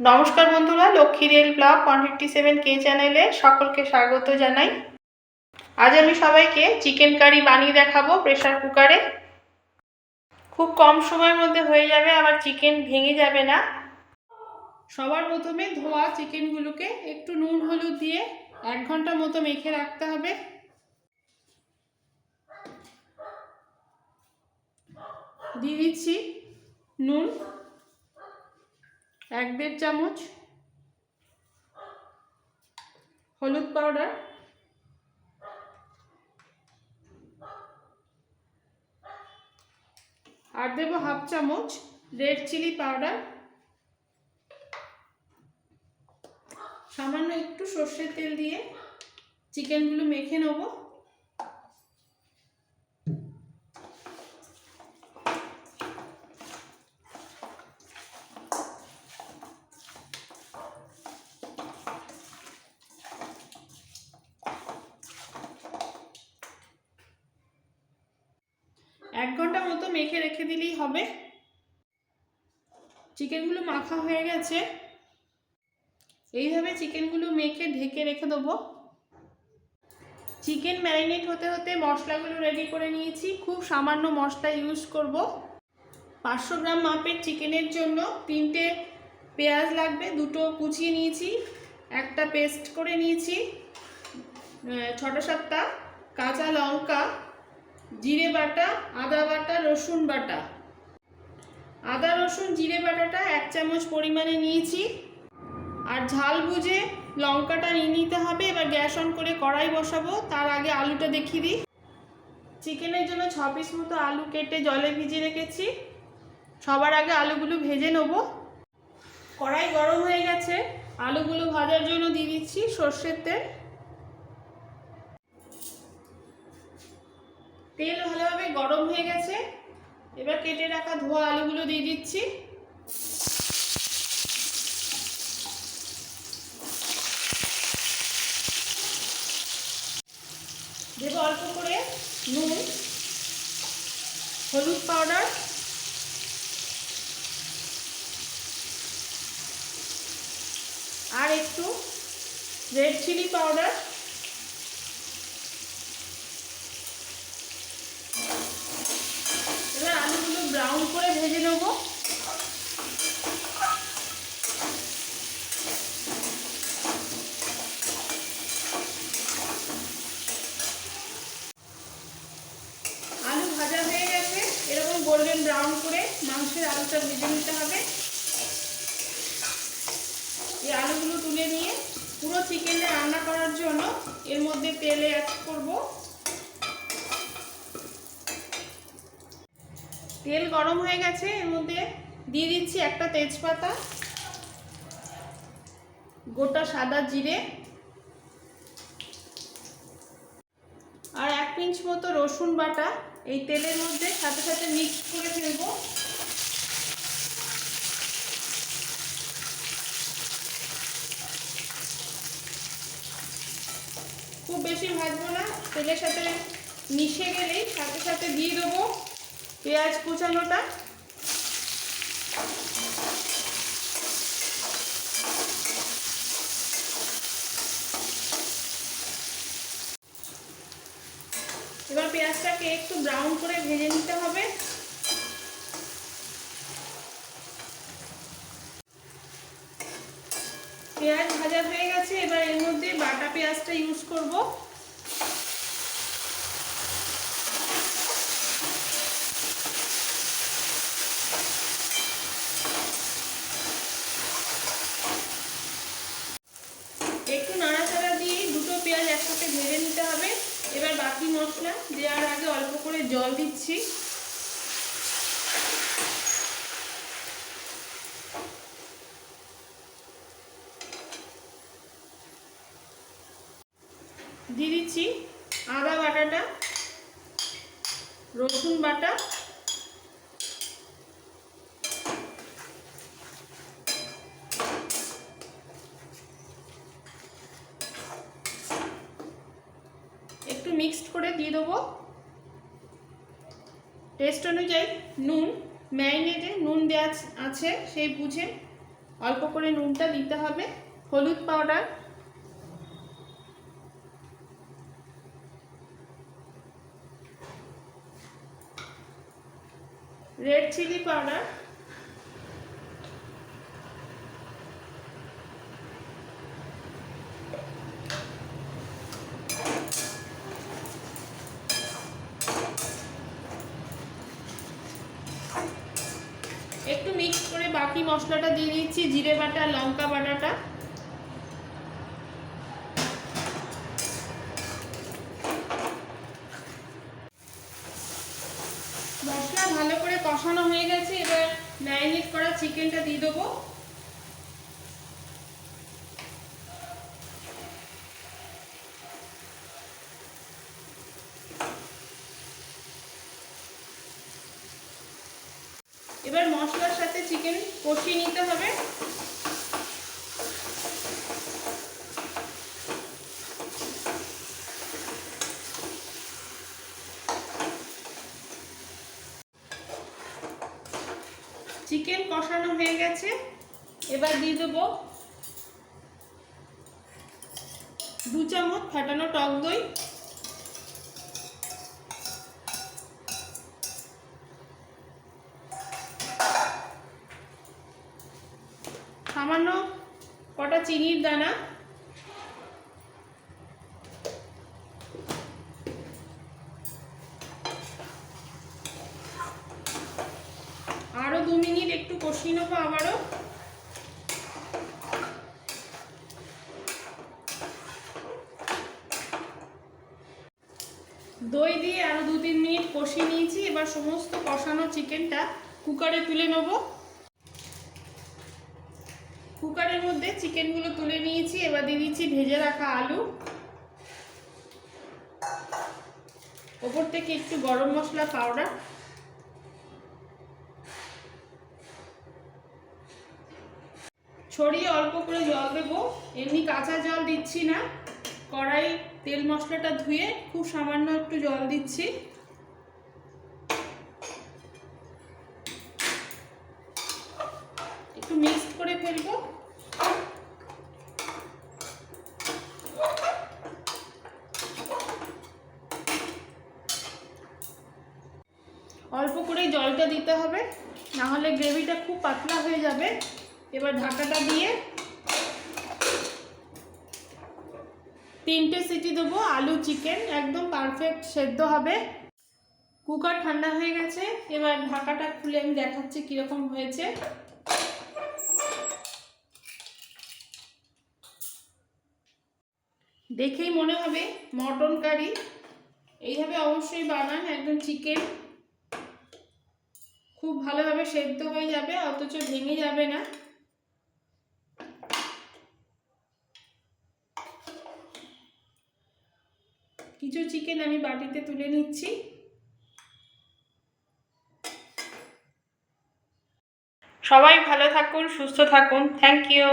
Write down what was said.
নমস্কার বন্ধুরা, Lakshmi rail blog one fifty seven কে চ্যানেলে সকলকে স্বাগত জানাই। আজ আমি সবাইকে চিকেন কারি বানিয়ে দেখাবো প্রেশার কুকারে। খুব কম সময়ের মধ্যে হয়ে যাবে, আবার চিকেন ভেঙে যাবে না। সবার প্রথমে ধোয়া চিকেনগুলোকে, একটু নুন, হলুদ দিয়ে এক ঘণ্টা মতো মেখে রাখতে হবে। দিয়ে দিচ্ছি নুন এক দেড় চামচ হলুদ পাউডার, আর দেবো হাফ চামচ রেড চিলি পাউডার। সামান্য একটু সর্ষের তেল দিয়ে চিকেনগুলো মেখে নেব এক ঘণ্টা মতো মেখে রেখে দিলেই হবে। চিকেনগুলো মাখা হয়ে গেছে। এইভাবে চিকেনগুলো মেখে ঢেকে রেখে দেবো। চিকেন ম্যারিনেট হতে হতে মশলাগুলো রেডি করে নিয়েছি। খুব সামান্য মশলা ইউজ করব। পাঁচশো গ্রাম মাপের চিকেনের জন্য তিনটে পেঁয়াজ লাগবে, দুটো কুচিয়ে নিয়েছি, একটা পেস্ট করে নিয়েছি ছটা সাতটা কাঁচা লঙ্কা জিরে বাটা, আদা বাটা, রসুন বাটা। আদা, রসুন, জিরে বাটাটা এক চামচ পরিমাণে নিয়েছি। আর ঝাল বুঝে লঙ্কাটা নিয়ে নিতে হবে। এবার গ্যাস অন করে কড়াই বসাবো। তার আগে আলুটা দেখিয়ে দিই। চিকেনের জন্য ছ পিস মতো আলু কেটে জলে ভিজিয়ে রেখেছি। সবার আগে আলুগুলো ভেজে নেব। কড়াই গরম হয়ে গেছে। আলুগুলো ভাজার জন্য দিয়ে দিচ্ছি সর্ষের তেল। তেল ভালোভাবে গরম হয়ে গেছে। এবার কেটে রাখা ধোয়া আলুগুলো দিয়ে দিচ্ছি। দেব অল্প করে নুন, হলুদ পাউডার। আর একটু রেড চিলি পাউডার এবার আলুগুলো ব্রাউন করে ভেজে নেব। আলু ভাজা হয়ে গেছে। এরকম গোল্ডেন ব্রাউন করে মাংসের আলুটা ভেজে নিতে হবে। এই আলুগুলো তুলে নিয়ে পুরো চিকেনে রান্না করার জন্য এর মধ্যে তেলে অ্যাড করব। তেল গরম হয়ে গেছে, এর মধ্যে দিয়ে দিচ্ছি একটা তেজপাতা, গোটা সাদা জিরে, আর এক পিঞ্চ মতো রসুন বাটা, এই তেলের মধ্যে সাথে সাথে মিক্স করে ফেলব। খুব বেশি ভাজবো না, তেলের সাথে মিশে গেলেই সাথে সাথে দিয়ে দেবো। পেঁয়াজ কুচানোটা। এবার পেঁয়াজটাকে একটু ব্রাউন করে ভেজে নিতে হবে। পেঁয়াজ ভাজা হয়ে গেছে, এবার এর মধ্যে বাটা পেঁয়াজটা ইউজ করব একটু নাড়াচাড়া দিয়ে দুটো পেঁয়াজ একসাথে ভেজে নিতে হবে। এবার বাকি মশলা দেওয়ার আগে অল্প করে জল দিচ্ছি। দিয়ে দিচ্ছি আদা বাটাটা, রসুন বাটা একটু মিক্সড করে দিয়ে দেবো। টেস্ট অনুযায়ী নুন ম্যারিনেটে নুন দেওয়া আছে সেই বুঝে অল্প করে নুনটা দিতে হবে। হলুদ পাউডার রেড চিলি পাউডার একটু মিক্স করে বাকি মশলাটা দিয়ে দিচ্ছি, জিরে বাটা, লঙ্কা বাটাটা। মশলা ভালো করে কষানো হয়ে গেছে, এবার ম্যারিনেট করা চিকেনটা দিয়ে দেবো। এবার মশলার সাথে চিকেন কষিয়ে নিতে হবে। চিকেন কষানো হয়ে গেছে। এবার দিয়ে দেবো দু চামচ ফাটানো টক দই। সামান্য কটা চিনির দানা। আরও দু মিনিট একটু কষিয়ে নেব আবারও। দই দিয়ে আরও দু তিন মিনিট কষিয়ে নিয়েছি। এবার সমস্ত কষানো চিকেনটা কুকারে তুলে নেব। কুকারের মধ্যে চিকেনগুলো তুলে নিয়েছি, এবার দিয়ে দিচ্ছি ভেজে রাখা আলু। ওপর থেকে একটু গরম মশলা পাউডার ছড়িয়ে অল্প করে জল দেবো। এমনি কাঁচা জল দিচ্ছি না। কড়াই তেল মশলাটা ধুয়ে খুব সামান্য একটু জল দিচ্ছি। একটু মিক্সড করে ফেলব। অল্প করে জলটা দিতে হবে না হলে গ্রেভিটা খুব পাতলা হয়ে যাবে। এবার ঢাকাটা দিয়ে তিনটে সিটি দেবো, আলু, চিকেন, একদম পারফেক্ট সেদ্ধ হবে। কুকার ঠান্ডা হয়ে গেছে, এবার ঢাকাটা খুলে আমি দেখাচ্ছি কীরকম হয়েছে। দেখেই মনে হবে, মটন কারি। এইভাবে অবশ্যই বানান, একদম চিকেন খুব ভালোভাবে সেদ্ধ হয়ে যাবে, অথচ ভেঙে যাবে না। কিছু চিকেন আমি বাটিতে তুলে নিচ্ছি। সবাই ভালো থাকুন, সুস্থ থাকুন। Thank you